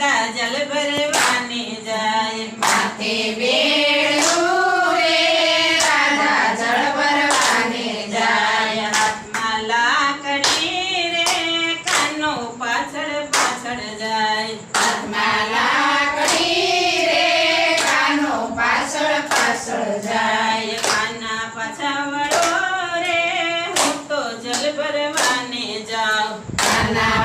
नदा जल भरवाने जाए माथे बेड़ू जल भरवाने जाए आत्मा लाकड़ी रे कानो पाछड़ पाछड़ जाए आत्मा लाकड़ी रे कानो पाछड़ पाछड़ जाए काना पाछावड़ो रे तो जल भरवाने जाओ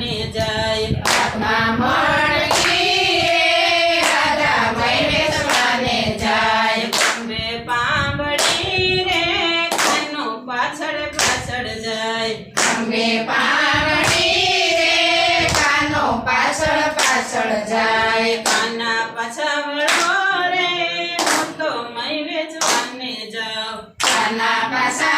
મે જાય પાકના મણિયે ગદા મૈને સુવાને જાય કુંબે પાંભડી રે કાનો પાછળ પાછળ જાય કુંબે પાંભડી રે કાનો પાછળ પાછળ જાય કાના પછવળો રે હું તો મૈરે સુવાને જાવ કાના પાછળ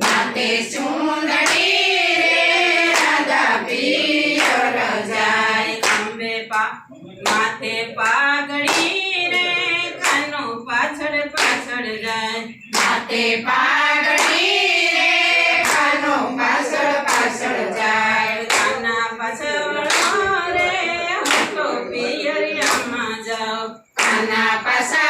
નાતે સુંદરી માથે પાઘડી રે કાનો પાછળ પાછળ જાય માથે પાઘડી રે કાનો પાછળ પાછળ જાય કાના પાછળ રે હું તો પિયરિયામાં જાઉં કાના પાછળ